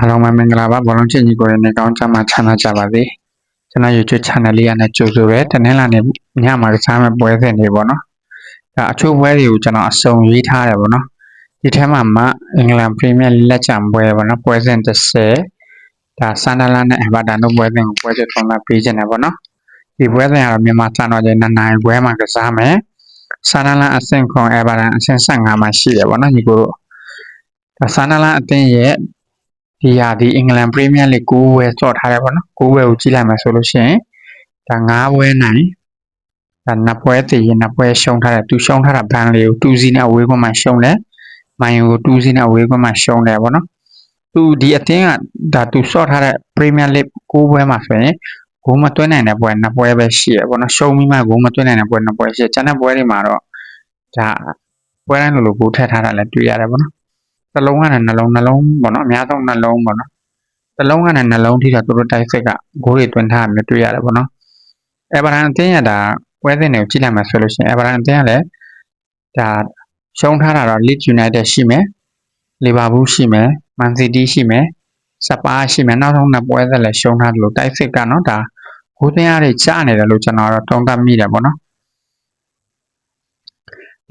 အားလုံးပဲမင်္ဂလာပါဘောလုံးချင်းကြီးကိုရနေကောင်းချမ်းသာချမ်းသာကြပါစေကျွန်တော် YouTube channel လေးရနဲ့ကြိုဆိုရဲတနင်္လာနေ့ညမှာကစားမဲ့ပွဲစဉ်တွေပေါ့နော်ဒါအချို့ပွဲတွေကိုကျွန်တော်အစုံရေးထားတယ်ပေါ့နော်ဒီထဲမှာမှအင်္ဂလန်ပရီးမီးယားလက်ချံပွဲပေါ့နော်ပွဲစဉ်30ဒါဆန်ဒါလန်နဲ့အဘာဒန်တို့ပွဲစဉ်ကိုပွဲစဉ်ထုံးလာပေးခြင်းတယ်ပေါ့နော်ဒီပွဲစဉ်ကတော့မြန်မာစံတော်ချိန်2နိုင်ပွဲမှာကစားမယ်ဆန်ဒါလန်အဆင့်ခွန်အဘာဒန်အဆင့်15မှာရှိတယ်ပေါ့နော်ညီကိုတို့ဒါဆန်ဒါလန်အသင်းရဲ့ ဒီဟာဒီအင်္ဂလန်ပရီးမီးယားလိဂ်9ပွဲစော့ထားတယ်ပေါ့နော်9ပွဲကိုကြည့်လိုက်မယ်ဆိုလို့ရှိရင်ဒါ9ပွဲနိုင်ဒါနှစ်ပွဲတည်ရင်နှစ်ပွဲရှုံးထားတယ်သူရှုံးထားတာဘန်လေးကို2စီးနဲ့အဝေးကွန်းမှာရှုံးတယ်မိုင်ကို2စီးနဲ့အဝေးကွန်းမှာရှုံးတယ်ပေါ့နော်သူဒီအသင်းကဒါသူစော့ထားတဲ့ပရီးမီးယားလိဂ်9ပွဲမှာဆိုရင်ဂိုးမသွင်းနိုင်တဲ့ပွဲနှစ်ပွဲပဲရှိရပေါ့နော်ရှုံးပြီးမှဂိုးမသွင်းနိုင်တဲ့ပွဲနှစ်ပွဲရှိကျန်တဲ့ပွဲတွေမှာတော့ဒါပွဲတိုင်းလိုလိုဂိုးထည့်ထားတာလည်းတွေ့ရတယ်ပေါ့နော် တစ်လုံးကနေနှလုံးနှလုံးပေါ့နော်အများဆုံးနှလုံးပေါ့နော်တစ်လုံးကနေနှလုံးထိတာသူတို့တိုက်စစ်ကဂိုးတွေသွင်းထားတာမျိုးတွေ့ရတယ်ပေါ့နော်အဲဗရန်အသင်းရတာပွဲစဉ်တွေကိုကြည့်လိုက်မှဆိုလို့ရှိရင်အဲဗရန်အသင်းကလည်းဒါရှုံးထားတာတော့ Leeds United ရှိမယ်လီဗာပူးရှိမယ်မန်စီးတီးရှိမယ်စပါးရှိမယ်နောက်ဆုံးနှစ်ပွဲသက်လည်းရှုံးထားတယ်လို့တိုက်စစ်ကနော်ဒါဂိုးသွင်းရတွေကြားနေတယ်လို့ကျွန်တော်တော့တုံးသပ်မိတယ်ပေါ့နော်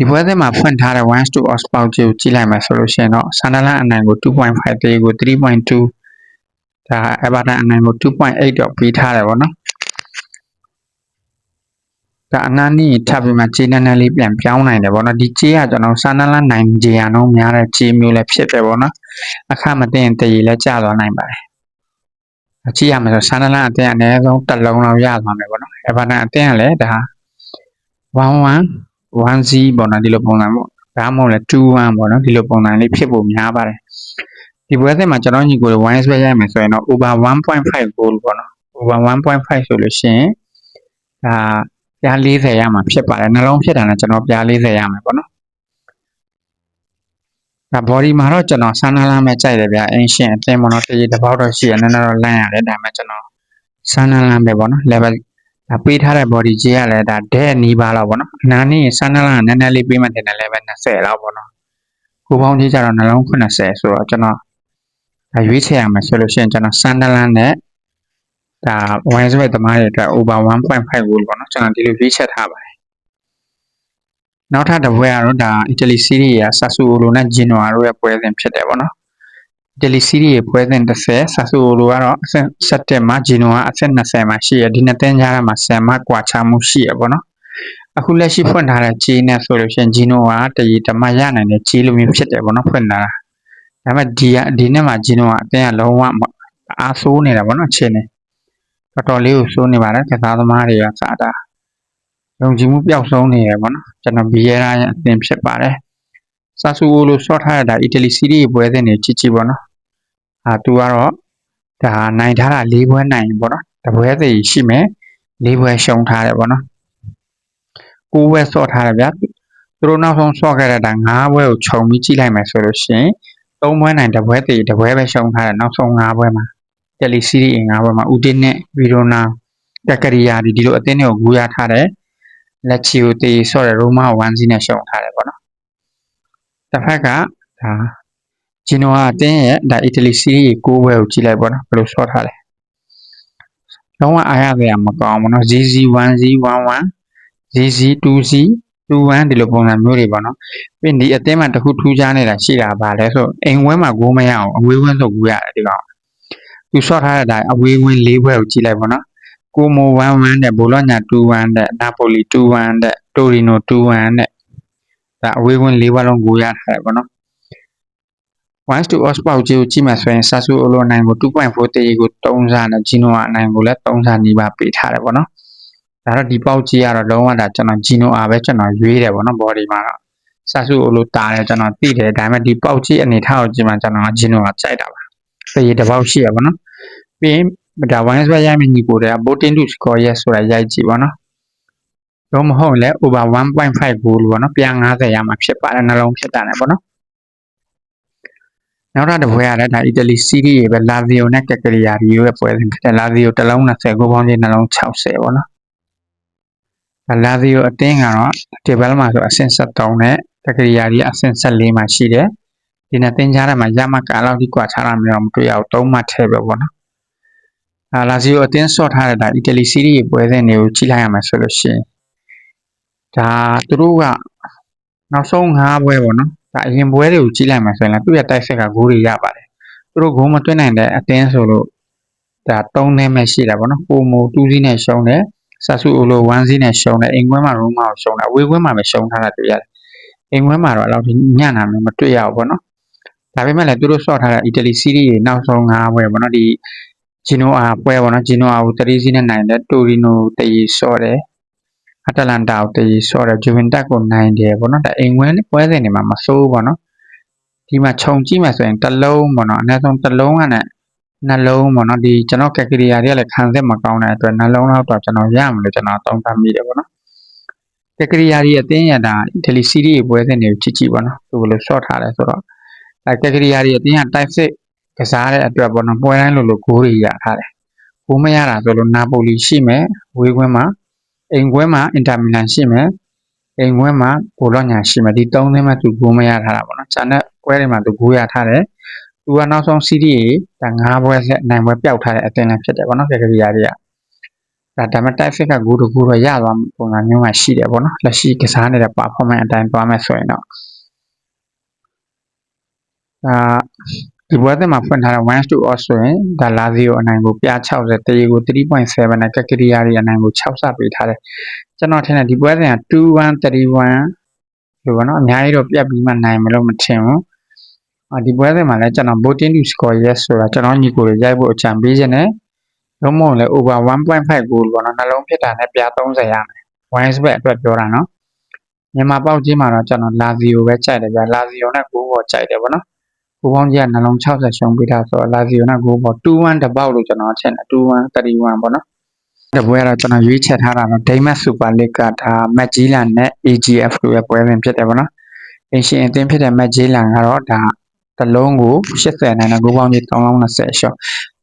ဒီပွဲစဉ်မှာဖွင့်ထားတဲ့1 to odds ပေါက်ကြီးကိုကြည့်လိုက်မယ်ဆိုလို့ရှိရင်တော့ဆန်ဒလန်အနိုင်ကို2.53ကို3.2ဒါ Everton အနိုင်ကို2.8တော့ပြီးထားတယ်ပေါ့နော်ဒါအနာနီးထပ်ပြီးမှခြေနည်းနည်းလေးပြန်ပြောင်းနိုင်တယ်ပေါ့နော်ဒီခြေကကျွန်တော်ဆန်ဒလန်နိုင်ခြေရအောင်များတဲ့ခြေမျိုးလည်းဖြစ်တယ်ပေါ့နော်အခမသိရင်တည်ရည်လည်းကျသွားနိုင်ပါတယ်အကြည့်ရမယ်ဆိုဆန်ဒလန်အတင်းအနည်းဆုံးတစ်လုံးလောက်ရသွားမယ်ပေါ့နော် Everton အတင်းကလည်းဒါ1-1 1-0ပေါ့နော်ဒီလိုပုံစံပေါ့ဒါမှမဟုတ်လဲ2-1ပေါ့နော်ဒီလိုပုံစံလေးဖြစ်ဖို့များပါတယ်ဒီပွဲစဉ်မှာကျွန်တော်ညီကို wine ဆွဲရမယ်ဆိုရင်တော့ over 1.5 goal ပေါ့နော် over 1.5ဆိုလို့ရှိရင်ဒါပြား40ရမှာဖြစ်ပါတယ်နှလုံးဖြစ်တာနဲ့ကျွန်တော်ပြား40ရမယ်ပေါ့နော်ဒါ body မှာတော့ကျွန်တော်ဆန်းနာလာမဲ့ကြိုက်တယ်ဗျာအင်းရှင်အသင်းပေါ့နော်တရေတစ်ပေါက်တော့ရှိရနည်းနည်းတော့လန့်ရတယ်ဒါပေမဲ့ကျွန်တော်ဆန်းနာလာပဲပေါ့နော် level ဒါပေးထားတဲ့ body ကြီးကလည်းဒါဒဲနီးပါတော့ဗောနော်အနာနေဆန်းနလန်နည်းနည်းလေးပေးမှတင်တယ်လည်းပဲ20လောက်ဗောနော်ကိုပေါင်းကြီးကြတော့နှလုံး80ဆိုတော့ကျွန်တော်ဒါရွေးချယ်ရမယ်ဆိုလို့ရှိရင်ကျွန်တော်ဆန်းနလန်နဲ့ဒါဝိုင်းဆွဲသမားတွေအတွက် over 1.5 goal ဗောနော်ကျွန်တော်ဒီလိုရွေးချက်ထားပါတယ်နောက်ထပ်တစ်ပွဲကတော့ဒါ Italy Serie A Sassuolo နဲ့ Genoa တို့ရဲ့ပွဲစဉ်ဖြစ်တယ်ဗောနော် Italy Serie A ပွဲစဉ်30 Sassuolo ကတော့အဆင့်7မှာ Genoa အဆင့်20မှာရှိရဒီနှစ်သင်းကြားထဲမှာ10မှာကွာခြားမှုရှိရပေါ့နော်အခုလက်ရှိဖွင့်ထားတဲ့ဂျီနဲ့ဆိုလို့ရှိရင် Genoa ကတရီတမရနိုင်တဲ့ဂျီလိုမျိုးဖြစ်တယ်ပေါ့နော်ဖွင့်ထားတာဒါပေမဲ့ဒီကဒီနှစ်မှာ Genoa အတင်းကလုံးဝအားဆိုးနေတာပေါ့နော်အခြေအနေတော်တော်လေးကိုဆိုးနေပါတယ်ကစားသမားတွေကစားတာယုံကြည်မှုပျောက်ဆုံးနေရပေါ့နော်ကျွန်တော်ဘီယရာရဲ့အသင်းဖြစ်ပါတယ်ဆာဆူအိုလိုဆော့ထားရတာအီတလီစီးရီးပွဲစဉ်တွေကြည့်ကြည့်ပေါ့နော် အာသူကတော့ဒါနိုင်ထားတာ၄ပွဲနိုင်ပေါ့နော်တပွဲစီရှိမယ်၄ပွဲရှုံးထားတယ်ပေါ့နော်၉ပွဲဆော့ထားတယ်ဗျာသူတို့နောက်ဆုံးဆော့ခဲ့တဲ့ဒါ၅ပွဲကိုခြုံပြီးကြည့်လိုက်မယ်ဆိုလို့ရှိရင်၃ပွဲနိုင်တပွဲစီတပွဲပဲရှုံးထားတယ်နောက်ဆုံး၅ပွဲမှာတယ်လီစီးရီး၅ပွဲမှာဦးတင်းနဲ့ဗီရိုနာတက်ကရီယာဒီဒီလိုအသင်းတွေကိုဂူရထားတယ်လက်ချီကိုတေးဆော့တဲ့ရိုမာ1စီးနဲ့ရှုံးထားတယ်ပေါ့နော်တစ်ဖက်ကဒါ ဂျီနိုကအတင်းရဲ့ဒါအီတလီစီးရီး6ဘွဲကိုကြည့်လိုက်ပေါ့နော်ဘယ်လိုဆော့ထားလဲလုံးဝအားရစရာမကောင်းဘူးနော် ZZ1Z11 ZZ2Z 21ဒီလိုပုံစံမျိုးတွေပေါ့နော်ပြီးဒီအသင်းမှာတခုထူးခြားနေတာရှိတာဗာလဲဆိုအိမ်ဝဲမှာဂိုးမရအောင်အဝေးဝဲဆိုဂိုးရတယ်ဒီကောင်သူဆော့ထားတဲ့အတိုင်းအဝေးဝင်း၄ဘွဲကိုကြည့်လိုက်ပေါ့နော်ကိုမို11တဲ့ဘိုလောညာ21တဲ့နာပိုလီ21တဲ့တိုရီနို21တဲ့ဒါအဝေးဝင်း၄ဘွဲလုံးဂိုးရထားတယ်ပေါ့နော် 1 to odds ပေါက်ကြီးကိုကြည့်မှဆိုရင်ဆာဆူအိုလိုနိုင်ကို2.4တေးကို3စားနဲ့ဂျီနိုအနိုင်ကိုလည်း3စားနီးပါးပေးထားတယ်ပေါ့နော်ဒါတော့ဒီပေါက်ကြီးကတော့လုံးဝဒါကျွန်တော်ဂျီနိုအားပဲကျွန်တော်ရွေးတယ်ပေါ့နော် body မှာတော့ဆာဆူအိုလိုတာတယ်ကျွန်တော်သိတယ်ဒါပေမဲ့ဒီပေါက်ကြီးအနေထားကိုကြည့်မှကျွန်တော်ဂျီနိုကကြိုက်တာပါသေးတစ်ပေါက်ရှိရပေါ့နော်ပြီးရင်ဒါဝိုင်းဆွဲရိုက်မယ့်ညီကိုတွေက voting to score yes ဆိုတာရိုက်ကြည့်ပေါ့နော်တော့မဟုတ်လဲ over 1.5 goal ပေါ့နော်ပြန်90ရမှာဖြစ်ပါတယ်နှလုံးဖြစ်တာနဲ့ပေါ့နော် နောက်ထပ်တစ်ပွဲရတယ်ဒါအီတလီစီးရီးရေပဲလာဇီယိုနဲ့ကက်ကရီယာဒီရဲ့ပွဲစဉ်ဖြစ်တယ်လာဇီယိုတစ်လုံး20ကိုပေါင်းချင်းနှလုံး60ပေါ့နော်ဒါလာဇီယိုအသင်းကတော့ဒီဘက်မှာဆိုအဆင့်73နဲ့ကက်ကရီယာဒီအဆင့်74မှာရှိတယ်ဒီနဲ့တင်ကြားထဲမှာရမကာလောက်ဒီကွာခြားတာမျိုးတော့မတွေ့ရဘူးသုံးမှတ်ထဲပဲပေါ့နော်အာလာဇီယိုအတင်းဆော့ထားတဲ့ဒါအီတလီစီးရီးပွဲစဉ်တွေကိုကြည့်လိုက်ရမှာဆိုလို့ရှိရင်ဒါသူတို့ကနောက်ဆုံး၅ပွဲပေါ့နော် ဒါအရင်ပွဲတွေကိုကြည့်လိုက်မှာဆိုရင်လည်းသူ့ရဲ့တိုက်ဆက်ကဂိုးတွေရပါတယ်သူတို့ဂိုးမသွင်းနိုင်တဲ့အတင်းဆိုလို့ဒါ၃သင်းပဲရှိတာပေါ့နော်ပိုမို2စီးနဲ့ရှုံးတယ်ဆာဆူအိုလို1စီးနဲ့ရှုံးတယ်အိမ်ခွဲမှာရိုးမာကိုရှုံးတယ်အဝေးခွဲမှာပဲရှုံးထားတာတွေ့ရတယ်အိမ်ခွဲမှာတော့အဲ့လောက်ညံ့တာမျိုးမတွေ့ရဘူးပေါ့နော်ဒါပေမဲ့လည်းသူတို့ဆော့ထားတဲ့အီတလီစီးရီးတွေနောက်ဆုံး၅ပွဲပေါ့နော်ဒီဂျီနိုအာပွဲပေါ့နော်ဂျီနိုအာကို3စီးနဲ့နိုင်တယ်တိုရီနိုတရီဆော့တယ် အတလန်တာကိုတရီဆော့တယ်ဂျူဗင်တက်ကိုနိုင်တယ်ပေါ့နော်ဒါအိမ်ခွဲပွဲစဉ်တွေမှာမဆိုးဘူးပေါ့နော်ဒီမှာခြုံကြည့်မှဆိုရင်တစ်လုံးပေါ့နော်အနည်းဆုံးတစ်လုံးကနဲ့နှလုံးပေါ့နော်ဒီကျွန်တော်ကက်ကရီယာတွေကလည်းခံစစ်မကောင်းတဲ့အတွက်နှလုံးတော့တော့ကျွန်တော်ရမလို့ကျွန်တော်တောင်းတမိတယ်ပေါ့နော်ကက်ကရီယာတွေအတင်းရတာဒီလီစီရီပွဲစဉ်တွေကိုကြည့်ကြည့်ပေါ့နော်သူဘယ်လို short ထားလဲဆိုတော့အဲကက်ကရီယာတွေအတင်းရ type စစ်ကစားတဲ့အတွက်ပေါ့နော်ပွဲတိုင်းလိုလိုဂိုးတွေရထားတယ်ဂိုးမရတာဆိုလို့နာပိုလီရှိမယ်ဝေးခွင်းမှာ အိမ်ခွင်းမှာအင်တာမီလန်ရှိမယ်အိမ်ခွင်းမှာဘိုလော့ညာရှိမယ်ဒီ၃သင်းမှာသူဂိုးမရထားတာပေါ့နော်။ဂျာနက်ပွဲတွေမှာသူဂိုးရထားတယ်။သူကနောက်ဆုံးစီးရီးဒါ၅ပွဲဆက်နိုင်ပွဲပျောက်ထားတဲ့အသင်းလည်းဖြစ်တယ်ပေါ့နော်ကက်ကရီယာတွေက။ဒါဒါမှတိုက်ဖစ်ကဂိုးတကူတော့ရသွားပုံစံမျိုးမှရှိတယ်ပေါ့နော်။လက်ရှိကစားနေတဲ့ performance အတိုင်းသွားမယ်ဆိုရင်တော့ဒါ ဒီပွဲစဉ်မှာဖွင့်ထားတဲ့ 1 to odds ဆိုရင်ဒါလာဇီယိုအနိုင်ကိုပြ60တရီကို3.7နဲ့ကက်ကရီယာတွေအနိုင်ကို6ဆပေးထားတယ်ကျွန်တော်ထင်တယ်ဒီပွဲစဉ်က21 31လို့ပေါ့နော်အများကြီးတော့ပြတ်ပြီးမှနိုင်မယ်လို့မထင်ဘူးအာဒီပွဲစဉ်မှာလည်းကျွန်တော် voting to score yes ဆိုတာကျွန်တော်ညီကိုတွေရိုက်ဖို့အကြံပေးခြင်းနဲ့လုံးမုံလည်း over 1.5 goal ပေါ့နော်နှလုံးဖြစ်တာနဲ့ပြ30ရမယ် wise bet အတွက်ပြောတာနော်မြန်မာပေါက်ကြီးမှာတော့ကျွန်တော်လာဇီယိုပဲကြိုက်တယ်ဗျာလာဇီယိုနဲ့ကိုပေါ်ကြိုက်တယ်ပေါ့နော် ကိုပေါင်းကြီးကနှလုံး60ရှုံးပေးတာဆိုတော့လာဇီယိုနဲ့ကိုပေါ်2-1တပေါက်လို့ကျွန်တော်ထင်တယ်2-1 31ပေါ့နော်တပွဲကတော့ကျွန်တော်ရွေးချယ်ထားတာတော့ဒိမတ်စူပါလစ်ကဒါမက်ဂျီလန်နဲ့ AGF တို့ရဲ့ပွဲစဉ်ဖြစ်တယ်ပေါ့နော်အင်ရှင်အသင်းဖြစ်တဲ့မက်ဂျီလန်ကတော့ဒါတလုံးကို80နိုင်တဲ့ဂိုးပေါင်းကြီး320ရှော့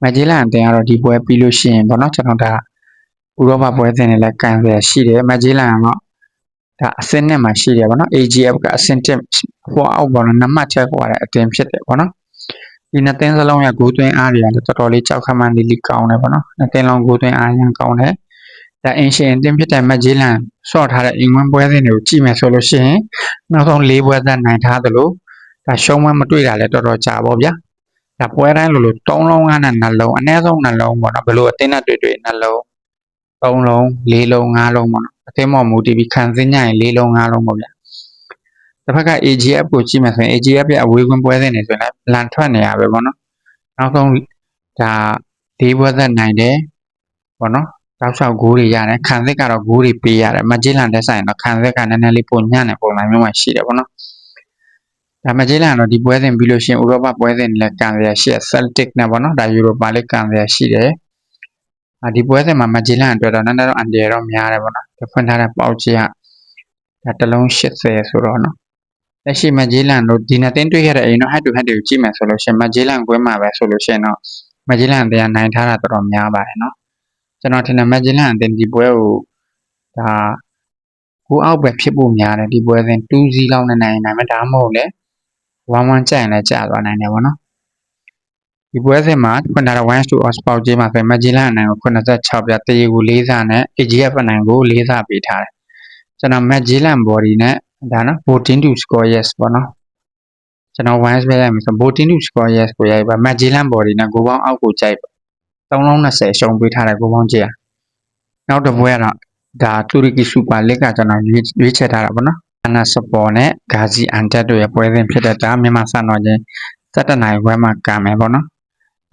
မက်ဂျီလန်အသင်းကတော့ဒီပွဲပြီးလို့ရှိရင်ပေါ့နော်ကျွန်တော်ဒါဥရောပပွဲစဉ်တွေလည်းကန်ဆယ်ရှိတယ်မက်ဂျီလန်ကတော့ ဒါအဆင့်နဲ့မှရှိတယ်ပေါ့နော် AGF ကအဆင့်1ဟိုအောက်ပေါ့နော်နံပါတ်ချက်ဟိုရတဲ့အတင်းဖြစ်တယ်ပေါ့နော်ဒီနှစ်သင်းစလုံးရဲ့ဂိုးသွင်းအားတွေကတော်တော်လေးကြောက်ခမှန်းလေးလေးကောင်းတယ်ပေါ့နော်နှစ်သင်းလုံးဂိုးသွင်းအားရန်ကောင်းတယ်ဒါအင်ရှင်အတင်းဖြစ်တဲ့မက်ဂျီလန်ဆော့ထားတဲ့အင်္ဂလန်ပွဲစဉ်တွေကိုကြည့်မယ်ဆိုလို့ရှိရင်နောက်ဆုံး၄ပွဲသက်နိုင်ထားသလိုဒါရှုံးမမတွေ့တာလည်းတော်တော်ကြာပေါ့ဗျာဒါပွဲတိုင်းလိုလို၃လုံးကနဲ့နှလုံးအနည်းဆုံးနှလုံးပေါ့နော်ဘလို့အတင်းနဲ့တွေ့တွေ့နှလုံး၃လုံး၄လုံး၅လုံးပေါ့နော် အသင်းမော်မူတီဗီခံစင်းညရင်၄လုံး၅လုံးပေါ့ဗျာတစ်ဖက်က AGF ကိုကြည့်မယ်ဆိုရင် AGF ရဲ့အဝေးကွင်းပွဲစဉ်တွေဆိုရင်လည်းလန်ထွက်နေရပဲပေါ့နော်နောက်ဆုံးဒါ၄ပွဲသက်နိုင်တယ်ပေါ့နော်တောက်လျှောက်ဂိုးတွေရတယ်ခံစစ်ကတော့ဂိုးတွေပေးရတယ်မဂျီလန်တက်ဆိုင်တော့ခံစစ်ကနည်းနည်းလေးပုံညံ့တဲ့ပုံစံမျိုးမှရှိတယ်ပေါ့နော်ဒါမဂျီလန်တော့ဒီပွဲစဉ်ပြီးလို့ရှိရင်ဥရောပပွဲစဉ်လည်းကန်ရရှိတယ် Celtic နဲ့ပေါ့နော်ဒါယူရိုပါလေးကန်ရရှိတယ် အာဒီပွဲစဉ်မှာမဂျီလန်အတွက်တော့နည်းနည်းတော့အန်ဒီရတော့များတယ်ပေါ့နော်ဒီဖွင့်ထားတဲ့ပေါက်ကြီးကဒါတစ်လုံး80ဆိုတော့နော်လက်ရှိမဂျီလန်တို့ဒီနှစ်တင်းတွေ့ခဲ့တဲ့အိမ်တော့ head to head တွေကိုကြည့်မယ်ဆိုလို့ရှိရင်မဂျီလန်ကွင်းမှာပဲဆိုလို့ရှိရင်တော့မဂျီလန်တရားနိုင်ထားတာတော်တော်များပါတယ်နော်ကျွန်တော်ထင်တယ်မက်ဂျီလန်အသင်းဒီပွဲကိုဒါကိုအောက်ပဲဖြစ်ဖို့များတယ်ဒီပွဲစဉ်2-0လောက်နဲ့နိုင်နိုင်မယ်ဒါမှမဟုတ်လေ1-1ကြိုင်လည်းကြာသွားနိုင်တယ်ဗောနော် ဒီပွဲစဉ်မှာဖွင့်ထားတဲ့1 to odds ပေါက်ကြီးမှာဆိုမက်ဂျီလန်အနိုင်ကို86ပြတရေကို4ဆနဲ့ AGF အနိုင်ကို4ဆပေးထားတယ်ကျွန်တော်မက်ဂျီလန် body နဲ့ဒါနော် voting to score yes ပေါ့နော်ကျွန်တော်1ပဲရိုက်မယ်ဆို voting to score yes ကိုရိုက်ပါမက်ဂျီလန် body နဲ့ကိုပေါင်းအောက်ကိုကြိုက်ပါ320ရှုံးပေးထားတဲ့ကိုပေါင်းကြီးอ่ะနောက်တစ်ပွဲကတော့ဒါတူရကီစူပါလစ်ကကျွန်တော်ရွေးချယ်ထားတာပေါ့နော်အနာစပေါ်နဲ့ဂါဇီအန်တက်တို့ရဲ့ပွဲစဉ်ဖြစ်တဲ့ဒါမြန်မာစံတော်ချင်း7နိုင်ပွဲမှာကံမယ်ပေါ့နော်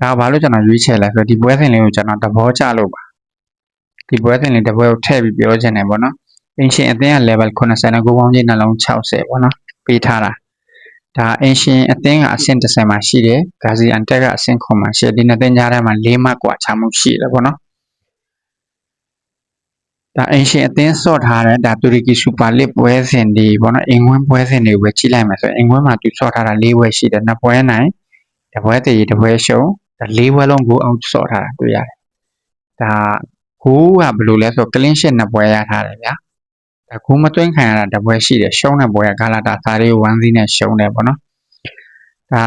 ဒါဘာလို့ကျွန်တော်ရွေးချယ်လဲဆိုတော့ဒီပွဲစဉ်လေးကိုကျွန်တော်သဘောကျလို့ပါဒီပွဲစဉ်လေးတစ်ပွဲကိုထည့်ပြီးပြောချင်တယ်ပေါ့နော်အင်ရှင်အသင်းက level 80နဲ့ကိုပေါင်းချင်းနှလုံး60ပေါ့နော်ပေးထားတာဒါအင်ရှင်အသင်းကအဆင့်30မှာရှိတယ်ဂါဇီအန်တက်ကအဆင့်9မှာရှိတယ်ဒီနှစ်သင်းကြားထဲမှာ၄မှတ်กว่าချမှုရှိတယ်ပေါ့နော်ဒါအင်ရှင်အသင်းဆော့ထားတဲ့ဒါတူရကီစူပါလစ်ပွဲစဉ်တွေပေါ့နော်အင်္ဂွန်းပွဲစဉ်တွေပဲကြည့်လိုက်မယ်ဆိုရင်အင်္ဂွန်းမှာသူဆော့ထားတာ၄ပွဲရှိတယ်နှစ်ပွဲနိုင်တစ်ပွဲတည်တစ်ပွဲရှုံး ဒါ၄ပွဲလုံးကိုအောင်ဆော့ထားတာတွေ့ရတယ်ဒါကိုကဘယ်လိုလဲဆိုကလင်းရှစ်နှစ်ပွဲရထားတယ်ဗျာဒါကိုမသွင်းခံရတာတစ်ပွဲရှိတယ်ရှုံးတဲ့ပွဲကဂါလာတာစာလေးကို1စီးနဲ့ရှုံးတယ်ပေါ့နော်ဒါ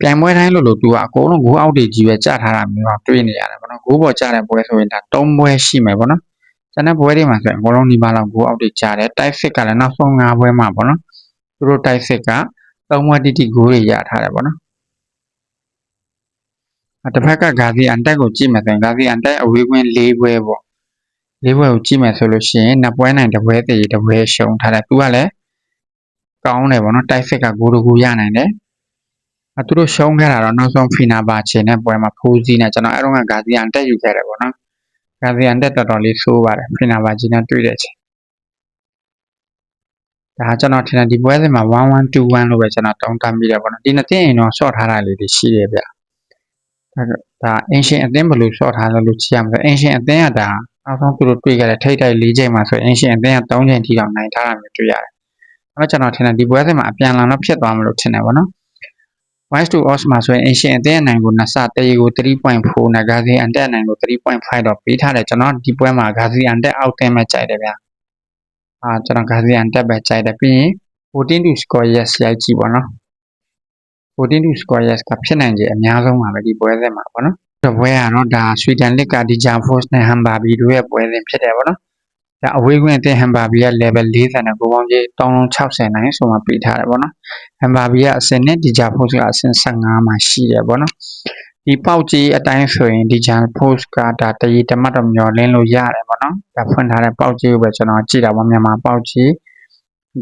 ပြိုင်ပွဲတိုင်းလို့လို့သူကအကုန်လုံးဂိုးအောက်တွေကြီးပဲကြာထားတာမျိုးတော့တွေ့နေရတယ်ပေါ့နော်ဂိုးပေါ်ကြာတဲ့ပွဲဆိုရင်ဒါ၃ပွဲရှိမယ်ပေါ့နော်ကျန်တဲ့ပွဲတွေမှာဆိုရင်အကုန်လုံးဒီပါလောက်ဂိုးအောက်တွေကြာတယ်တိုက်စစ်ကလည်းနောက်ဆုံး၅ပွဲမှာပေါ့နော်သူတို့တိုက်စစ်က၃ပွဲတိတိဂိုးတွေရထားတယ်ပေါ့နော်အ တစ်ဖက်ကဂါဇီအန်တက်ကိုကြည့်မယ်ဆိုရင်ဂါဇီအန်တက်အဝေးကွင်း၄ပွဲပေါ့၄ပွဲကိုကြည့်မယ်ဆိုလို့ရှိရင်နှစ်ပွဲနိုင်တစ်ပွဲတည်တစ်ပွဲရှုံးထားတယ်သူကလည်းကောင်းတယ်ပေါ့နော်တိုက်စစ်ကဂိုးတစ်ခုရနိုင်တယ်အသူတို့ရှုံးခဲ့တာတော့နောက်ဆုံးဖီနာပါချင်တဲ့ပွဲမှာဖိုးစီးနဲ့ကျွန်တော်အဲ့တော့ကဂါဇီအန်တက်ယူခဲ့တယ်ပေါ့နော်ဂါဇီအန်တက်တော်တော်လေးဆိုးပါတယ်ဖီနာပါချင်နဲ့တွေ့တဲ့ချိန်ဒါကျွန်တော်ထင်တယ်ဒီပွဲစဉ်မှာ1121လို့ပဲကျွန်တော်တောင်းတမိတယ်ပေါ့နော်ဒီနှစ်သင်းအိမ်တော့ short ထားတာလေးတွေရှိတယ်ဗျ ဒါအင်ရှင်အသင်းဘယ်လို short ထားလဲလို့ကြည့်ရမှာဆိုအင်ရှင်အသင်းကဒါနောက်ဆုံးသူတို့တွေ့ခဲ့တဲ့ထိတ်တိုက်၄ချိန်မှာဆိုအင်ရှင်အသင်းက3ချိန်ထိတော့နိုင်ထားတာမျိုးတွေ့ရတယ်အဲ့တော့ကျွန်တော်ထင်တယ်ဒီပွဲစဉ်မှာအပြန်အလှန်တော့ဖြစ်သွားမလို့ထင်တယ်ပေါ့နော် wise to os မှာဆိုရင်အင်ရှင်အသင်းအနိုင်ကိုနှစ်ဆတရေကို3.4နဲ့ဂါဇီအန်တက်အနိုင်ကို3.5တော့ပေးထားတယ်ကျွန်တော်ဒီပွဲမှာဂါဇီအန်တက်အောက်တင်မဲ့ကြိုက်တယ်ဗျာအာကျွန်တော်ဂါဇီအန်တက်ပဲကြိုက်တယ်ပြီးရင်14 to score yes ရိုက်ကြည့်ပေါ့နော် 14 to score yes ကဖြစ်နိုင်ခြေအများဆုံးပါပဲဒီပွဲစဉ်မှာပေါ့နော်ဒီပွဲကတော့ဒါဆွီဒင်လစ်ကဒီဂျာဖော့စ်နဲ့ဟမ်ဘာဘီတို့ရဲ့ပွဲစဉ်ဖြစ်တယ်ပေါ့နော်ဒါအဝေးကွင်းအသင်းဟမ်ဘာဘီက level 40နဲ့ကိုပေါင်းကြီး360နိုင်ဆိုမှပေးထားတယ်ပေါ့နော်ဟမ်ဘာဘီကအဆင့်နဲ့ဒီဂျာဖော့စ်ကအဆင့်15မှာရှိတယ်ပေါ့နော်ဒီပေါက်ကြီးအတိုင်းဆိုရင်ဒီဂျာဖော့စ်ကဒါတရီတမတ်တော့မျောလင်းလို့ရတယ်ပေါ့နော်ဒါဖွင့်ထားတဲ့ပေါက်ကြီးကိုပဲကျွန်တော်ကြည့်တာပေါ့မြန်မာပေါက်ကြီး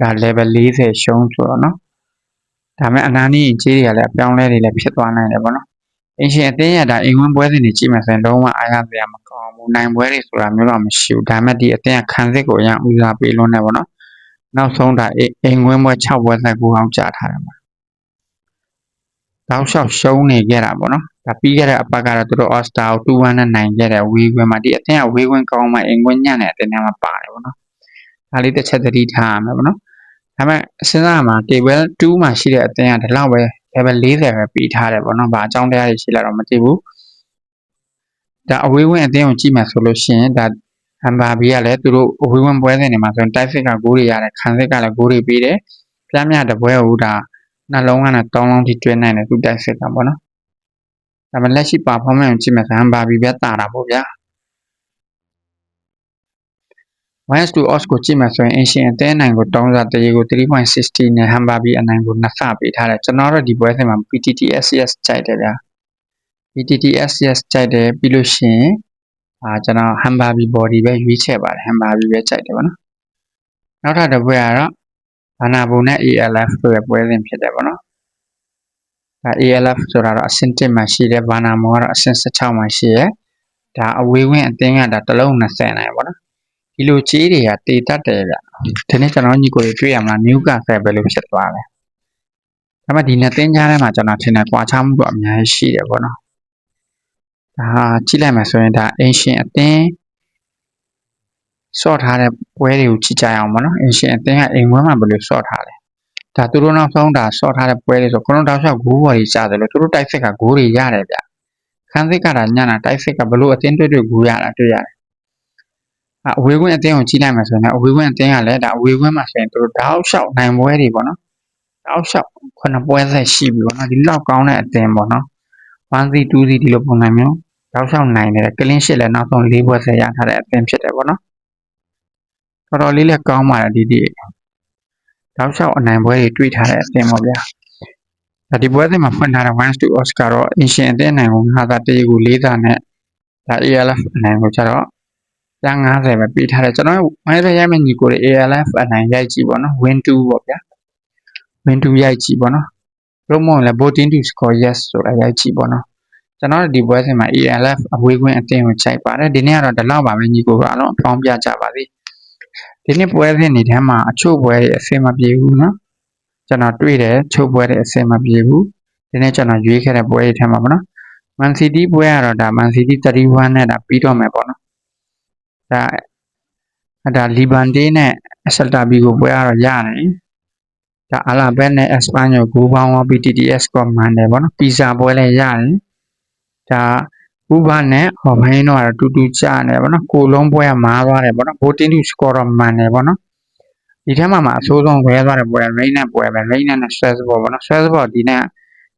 ဒါ level 40ရှုံးဆိုတော့နော် ဒါမဲ့အနာနီးကြီးတွေကလည်းအပြောင်းလဲတွေလည်းဖြစ်သွားနိုင်တယ်ပေါ့နော်အင်ရှင်အသင်းရတာအိမ်ဝင်ပွဲစဉ်တွေကြည့်မှဆိုရင်လုံးဝအားရစရာမကောင်းဘူးနိုင်ပွဲတွေဆိုတာမျိုးတော့မရှိဘူးဒါမဲ့ဒီအသင်းကခံစစ်ကိုအရင်ဦးစားပေးလွန်းနေပေါ့နော်နောက်ဆုံးဒါအိမ်ဝင်ပွဲ6ပွဲဆက်ကိုအောင်ကြာထားတယ်ပေါ့တောက်လျှောက်ရှုံးနေခဲ့တာပေါ့နော်ဒါပြီးခဲ့တဲ့အပတ်ကတော့သူတို့ All-Star ကို2-1နဲ့နိုင်ခဲ့တယ်ဝေးခွင်းမှာဒီအသင်းကဝေးခွင်းကောင်းမှအိမ်ခွင်းညံ့တဲ့အသင်းထဲမှာပါတယ်ပေါ့နော်ဒါလေးတစ်ချက်သတိထားရမယ်ပေါ့နော် ဒါပေမဲ့စဉ်းစားမှာ table 2မှာရှိတဲ့အသင်းကဒီလောက်ပဲ level 40ပဲပြီးထားတယ်ပေါ့နော်။ဘာအကြောင်းတရားတွေရှိလာတော့မသိဘူး။ဒါအဝေးဝင်အသင်းကိုကြည့်မှဆိုလို့ရှိရင်ဒါအမ်ဘာဘီကလည်းသူတို့အဝေးဝင်ပွဲစဉ်တွေမှာဆိုရင်တိုက်စစ်ကဂိုးတွေရတယ်ခံစစ်ကလည်းဂိုးတွေပေးတယ်။ပြမြတပွဲဟိုဒါနှလုံးကနဲ့တောင်းလုံးထိတွဲနိုင်တယ်သူတိုက်စစ်ကပေါ့နော်။ဒါပေမဲ့လက်ရှိ performance ကိုကြည့်မှဆိုအမ်ဘာဘီပဲတာတာပေါ့ဗျာ။ minus 2 odds ကိုကြည့်မှဆိုရင်အင်ရှင်အသင်းနိုင်ကိုတောင်းစားတရေကို3.60နဲ့ Hamburg အနိုင်ကိုနှစ်ဆပေးထားတယ်ကျွန်တော်တို့ဒီပွဲစဉ်မှာ PTT SCS ကြိုက်တယ်ဗျာ PTT SCS ကြိုက်တယ်ပြီးလို့ရှိရင်အာကျွန်တော် Hamburg body ပဲရွေးချယ်ပါတယ် Hamburg ပဲကြိုက်တယ်ဗောနော်နောက်ထပ်တစ်ပွဲကတော့ဘာနာဘုံနဲ့ ALF တို့ရဲ့ပွဲစဉ်ဖြစ်တယ်ဗောနော်ဒါ ALF ဆိုတာတော့အဆင့်1မှာရှိတယ်ဘာနာမောကတော့အဆင့်16မှာရှိရယ်ဒါအဝေးဝင်အသင်းကဒါတစ်လုံး20နိုင်ဗောနော် ဒီလိုချေးတွေကတေတတ်တယ်ဗျဒီနေ့ကျွန်တော်ညီကိုတွေတွေ့ရမလားနျူကာဆယ်ပဲလို့ဖြစ်သွားတယ်ဒါပေမဲ့ဒီနှစ်သင်းကြားထဲမှာကျွန်တော်ထင်တယ်ကွာခြားမှုတော့အများကြီးရှိတယ်ပေါ့နော်ဒါဟာကြည့်လိုက်မယ်ဆိုရင်ဒါအင်ရှင်အသင်းဆော့ထားတဲ့ပွဲတွေကိုကြည့်ကြရအောင်ပေါ့နော်အင်ရှင်အသင်းကအိမ်ဝမ်းမှာဘယ်လိုဆော့ထားလဲဒါသူတို့နောက်ဆုံးဒါဆော့ထားတဲ့ပွဲတွေဆိုကိုလုံးတောက်လျှောက်ဂိုးပေါ်ကြီးကြားတယ်လို့သူတို့တိုက်စစ်ကဂိုးတွေရတယ်ဗျခန်းစစ်ကတာညနာတိုက်စစ်ကဘလို့အသင်းတွေ့တွေ့ဂိုးရတာတွေ့ရတယ် အဝေးကွင်းအသင်းကိုကြီးလိုက်မယ်ဆိုရင်အဝေးကွင်းအသင်းကလည်းဒါအဝေးကွင်းမှာဆိုရင်သူတို့တောက်လျှောက်နိုင်ပွဲတွေပေါ့နော်တောက်လျှောက်ခုနှစ်ပွဲဆက်ရှိပြီပေါ့နော်ဒီလောက်ကောင်းတဲ့အသင်းပေါ့နော်1စီ2စီဒီလိုပုံစံမျိုးတောက်လျှောက်နိုင်တယ်ကလင်းရှစ်လည်းနောက်ဆုံး၄ပွဲဆက်ရထားတဲ့အသင်းဖြစ်တယ်ပေါ့နော်တော်တော်လေးလည်းကောင်းပါတယ်ဒီဒီတောက်လျှောက်အနိုင်ပွဲတွေတွေ့ထားတဲ့အသင်းပေါ့ဗျာဒါဒီပွဲစဉ်မှာဖွင့်ထားတဲ့1 to Oscar တော့အင်ရှင်အသင်းနိုင်ကိုငါသာတရေကို၄သာနဲ့ဒါ ALF အနိုင်ကိုကျတော့ ကျန်90ပဲပေးထားတယ်ကျွန်တော်မိုင်းရရိုက်မယ့်ညီကိုတွေ ALF အနိုင်ရိုက်ကြည့်ပေါ့နော် win 2ပေါ့ဗျာ win 2ရိုက်ကြည့်ပေါ့နော်လို့မဟုတ်လည်း voting to score yes ဆိုတာရိုက်ကြည့်ပေါ့နော်ကျွန်တော်ဒီပွဲစဉ်မှာ ALF အဝေးကွင်းအသင်းကိုချိန်ပါတယ်ဒီနေ့ကတော့ဒီလောက်ပါပဲညီကိုကအလုံးအပေါင်းပြကြပါသေးဒီနေ့ပွဲစဉ်တွေထဲမှာအချို့ပွဲတွေအဆင်မပြေဘူးနော်ကျွန်တော်တွေ့တယ်ချို့ပွဲတွေအဆင်မပြေဘူးဒီနေ့ကျွန်တော်ရွေးခဲ့တဲ့ပွဲတွေထဲမှာပေါ့နော် Man City ပွဲကတော့ဒါ Man City 31နဲ့ဒါပြီးတော့မယ်ပေါ့နော် ဒါဒါလီဘန်တေးနဲ့အဆယ်တာဘီကိုပွဲရတော့ရတယ်ဒါအလာဘက်နဲ့အစပန်ညိုဂိုးပေါင်း PTTS ကမှန်တယ်ဗောနော်ပီဇာပွဲလည်းရတယ်ဒါဥပနဲ့ဟော်ဘိုင်းတော့တူတူကြတယ်ဗောနော်ကိုလုံးပွဲကမားသွားတယ်ဗောနော် voting to score တော့မှန်တယ်ဗောနော်ဒီထဲမှာမှအဆိုးဆုံးဝဲသွားတဲ့ပွဲမိန်းနဲ့ပွဲပဲမိန်းနဲ့ stress ဘောပေါ့နော် stress ဘောဒီနဲ့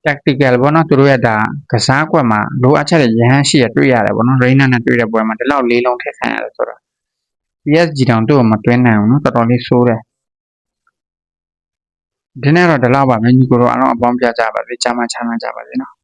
tactical ဘောနော်သူတို့ရဲ့ဒါကစားကွက်မှာလိုအပ်ချက်တွေရဟန်းရှိရတွေ့ရတယ်ဘောနော် Reina နဲ့တွေ့တဲ့ပွဲမှာဒီလောက်လေးလုံးထည့်ခံရတယ်ဆိုတော့ PSG တောင်သူ့ကိုမတွင်းနိုင်ဘူးနော်တော်တော်လေးဆိုးတယ်ဒီနေ့တော့ဒီလောက်ပါမင်းကြီးကိုတော့အားလုံးအပေါင်းပြကြပါစေကြာမှချမ်းသာကြပါစေနော်